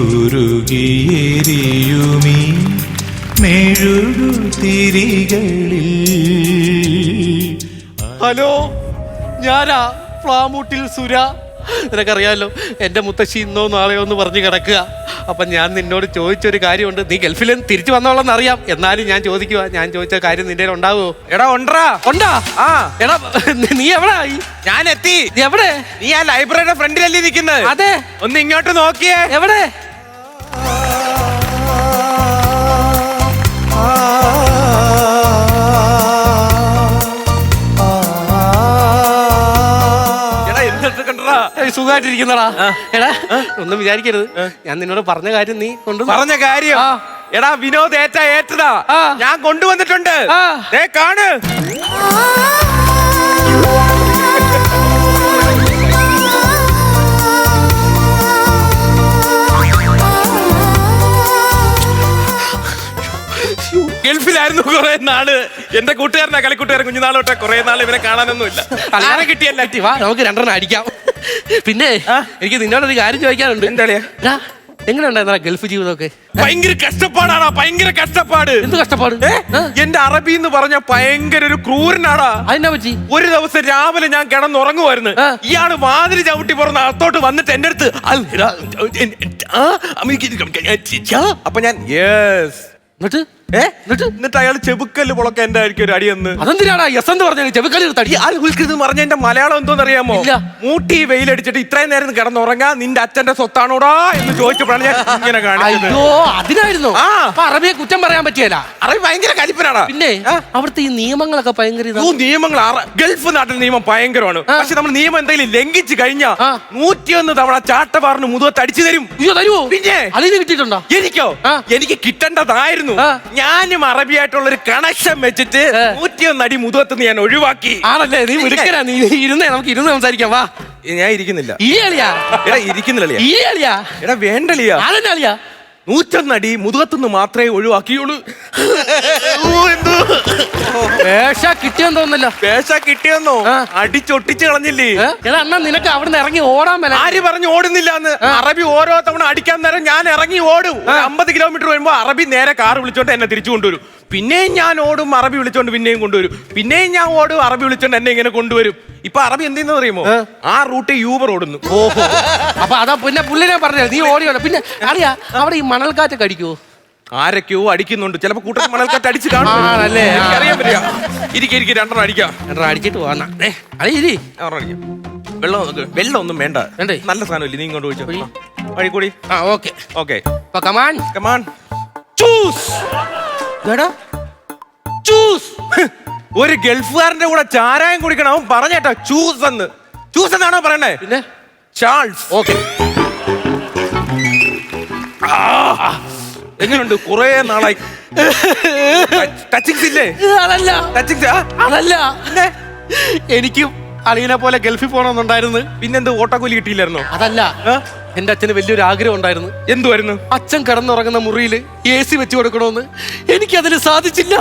ഉരുകിയെരിയുമീ മെഴുകുതിരികളിൽ hello ഞാനാ ഫ്ലാമൂട്ടിൽ സുര. നിനക്കറിയാലോ എന്റെ മുത്തശ്ശി ഇന്നോ നാളെയോ എന്ന് പറഞ്ഞ് കിടക്കുക. അപ്പം ഞാൻ നിന്നോട് ചോദിച്ചൊരു കാര്യമുണ്ട്. നീ ഗൾഫിൽ നിന്ന് തിരിച്ചു വന്നോളെന്ന് അറിയാം എന്നാലും ഞാൻ ചോദിക്കുക ഞാൻ ചോദിച്ച കാര്യം നിന്റെ ഉണ്ടാവുമോ? എടാ ഉണ്ടാ ഉണ്ടാ ആ. എടാ നീ എവിടെ ഞാൻ എത്തി എവിടെ? നീ ആ ലൈബ്രറിയുടെ ഫ്രണ്ടിലല്ലേ നിൽക്കുന്നത്. അതെ. ഒന്ന് ഇങ്ങോട്ട് നോക്കിയേ. എവിടെ? സുഖമായിട്ടിരിക്കുന്നടാ. എടാ ഒന്നും വിചാരിക്കരുത്. ഞാൻ നിന്നോട് പറഞ്ഞ കാര്യം നീ കൊണ്ട് പറഞ്ഞ കാര്യം? എടാ വിനോദ് ഏറ്റ ഏറ്റതാ. ഞാൻ കൊണ്ടുവന്നിട്ടുണ്ട്. കാണു ദേ കാണ്. ഗൾഫിലായിരുന്നു കുറെ നാൾ. എന്റെ കൂട്ടുകാരനാ കളിക്കൂട്ടുകാരൻ കുഞ്ഞുനാളോട്ടെ കുറെ നാൾ ഇവനെ കാണാനൊന്നുമില്ല. ആരെ കിട്ടിയല്ല. വാ നമുക്ക് രണ്ടെണ്ണം അടിക്കാം. പിന്നെ എനിക്ക് നിന്നോടൊരു കാര്യം ചോദിക്കാനുണ്ട്. എന്താ എങ്ങനെ ഉണ്ടായിരുന്ന ഗൾഫ് ജീവിതമൊക്കെ? ഭയങ്കര കഷ്ടപ്പാടാടാ ഭയങ്കര കഷ്ടപ്പാട്. എന്ത് കഷ്ടപ്പാട്? എന്റെ അറബി എന്ന് പറഞ്ഞ ഭയങ്കര ഒരു ക്രൂരനാടാ. അതിനെ പറ്റി? ഒരു ദിവസം രാവിലെ ഞാൻ കിടന്നുറങ്ങുമായിരുന്നു. ഇയാൾ വാതിൽ ചവിട്ടി പുറന്ന് അകത്തോട്ട് വന്നിട്ട് എന്റെ അടുത്ത് "അൽ ഹിറാ, ആ, അമേരിക്ക- അപ്പൊ ഞാൻ യെസ്. എന്നിട്ട്? എന്നിട്ട്? അയാൾ ചെബുക്കൽ പൊളക്ക എന്റെ ആയിരിക്കും ഒരു അടിയെന്ന്? അതെന്തിനാടാ? എസ് എന്ന് പറഞ്ഞ ചെവിക്കൽ തടി? ആൾ ഉൽക്കൃത് പറഞ്ഞ എന്റെ മലയാളം എന്തോന്ന് അറിയാമോ. മൂട്ടി വെയിലടിച്ചിട്ട് ഇത്രയും നേരം കിടന്നുറങ്ങാ നിന്റെ അച്ഛന്റെ സ്വത്താണോടാ എന്ന് ചോദിച്ചപ്പോഴാണ് ഞാൻ ഇങ്ങനെ കാണിച്ചത്. അയ്യോ അതിനായിരുന്നു. അറബിയെ കുറ്റം പറയാൻ പറ്റിയല്ല. അറബി ഭയങ്കര കലിപ്പനാണ് പിന്നെ അവിടുത്തെ ഈ നിയമങ്ങളൊക്കെ ഭയങ്കര നിയമങ്ങൾ ഗൾഫ് നാട്ടിലെ നിയമം ഭയങ്കരമാണ്. പക്ഷെ നമ്മൾ നിയമം എന്തെങ്കിലും ലംഘിച്ചു കഴിഞ്ഞാ ആ. നൂറ്റിയൊന്ന് തവണ ചാട്ടവാറിന് മുതുകത്ത് അടിച്ചു തരും. അയ്യോ തരുവോ? പിന്നെ? അതിന് കിട്ടിയിട്ടുണ്ടോ? എനിക്കോ? എനിക്ക് കിട്ടേണ്ടതായിരുന്നു. ഞാനും അറബിയായിട്ടുള്ള ഒരു കണക്ഷൻ വെച്ചിട്ട്. നൂറ്റിയൊന്ന് അടി മുതുകത്ത് ഞാൻ ഒഴിവാക്കി. ആണല്ലേ? നീ മിടുക്കനാ. നീ ഇരുന്നേ നമുക്ക് ഇരുന്ന് സംസാരിക്കാം. വാ. ഞാൻ ഇരിക്കുന്നില്ല. ഈ അളിയാ എടാ ഇരിക്കുന്നില്ല ഈ അളിയാ എടാ വേണ്ടളിയാ ആരെന്നെ അളിയാ നൂറ്റൊന്നടി മുതുകത്തുനിന്ന് മാത്രമേ ഒഴിവാക്കിയുള്ളൂ. കിട്ടിയെന്ന് പേശ കിട്ടിയെന്നോ. അടിച്ചൊട്ടിച്ച് കളഞ്ഞില്ലേ? എടാ അണ്ണാ നിനക്ക് അവിടുന്ന് ഇറങ്ങി ഓടാൻ മേല. ആര് പറഞ്ഞു ഓടുന്നില്ല എന്ന് അറബി ഓരോ തവണ അടിക്കാൻ നേരം ഞാൻ ഇറങ്ങി ഓടും. അമ്പത് കിലോമീറ്റർ വരുമ്പോ അറബി നേരെ കാർ വിളിച്ചോണ്ട് എന്നെ തിരിച്ചു കൊണ്ടുവരും. പിന്നെയും ഞാൻ ഓടും അറബി വിളിച്ചോണ്ട് പിന്നെയും കൊണ്ടുവരും. പിന്നെയും ഞാൻ ഓടും അറബി വിളിച്ചോണ്ട് എന്നെ ഇങ്ങനെ കൊണ്ടുവരും. ഇപ്പൊ അറബി എന്തെന്ന് പറയുമോ ആ. റൂട്ട് യൂബർ ഓടുന്നു. ഓഹോ. അപ്പൊ അതാ പിന്നെ പുള്ളിനെ പറഞ്ഞത് നീ ഓടിയോ പിന്നെ അറിയാ അവിടെ ഈ മണൽക്കാറ്റ് അടിക്കുവോ ആരൊക്കെയോ അടിക്കുന്നുണ്ട്. ചിലപ്പോ കൂട്ടത്തിൽ മണൽക്കാറ്റ് അടിച്ച് കാണും. ആണല്ലേ? ആ. അറിയാൻ പറ്റില്ല. ഇരിക്കെ ഇരിക്കെ രണ്ടെണ്ണം അടിക്കാം. രണ്ടെണ്ണം അടിച്ചിട്ട് പോവാ ഏ അതെ ഇരി. ഒരെണ്ണം അടിക്കാം. വെള്ളം നോക്ക്. വെള്ളം ഒന്നും വേണ്ട. വേണ്ടേ? നല്ല സാധനമില്ലേ? നീ ഇങ്ങോട്ട് ഒഴി. ചോദിച്ചോ വഴി കൂടി. ആ ഓക്കെ. ഓക്കെ. അപ്പൊ come on come on choose choose ഒരു ഗൾഫുകാരന്റെ കൂടെ ചാരായം കുടിക്കണം. അവൻ പറഞ്ഞേട്ടാ ചൂസ് എന്ന്. ചൂസ് എന്നാണോ പറയണേ? പിന്നെ? Charles okay. എങ്ങനെയുണ്ട് കുറേ നാളായി. ടച്ചിങ്സ് ഇല്ലേ? അതല്ല. ടച്ചിങ്സ് അതല്ല. എനിക്കും അളിയനെ പോലെ ഗൾഫിൽ പോകണമെന്നുണ്ടായിരുന്നു പിന്നെന്ത് ഓട്ടക്കൂലി കിട്ടിയില്ലായിരുന്നോ? അതല്ല? എന്റെ അച്ഛന് വലിയൊരു ആഗ്രഹം ഉണ്ടായിരുന്നു. എന്തുവായിരുന്നു? അച്ഛൻ കിടന്നുറങ്ങുന്ന മുറിയിൽ എ സി വെച്ച് കൊടുക്കണമെന്ന് എനിക്ക് എനിക്കതിന് സാധിച്ചില്ല.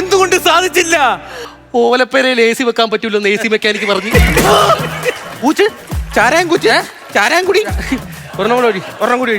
എന്തുകൊണ്ട് സാധിച്ചില്ല? ഓലപ്പേരയിൽ എ സി വെക്കാൻ പറ്റൂലെന്ന് എ സി മെക്കാനിക്ക് പറഞ്ഞു. കൂച്ച് ചാരായം കൂച്ച് ചാരായം കൂടി. ഒരെണ്ണം കൂടി ഒരെണ്ണം കൂടി.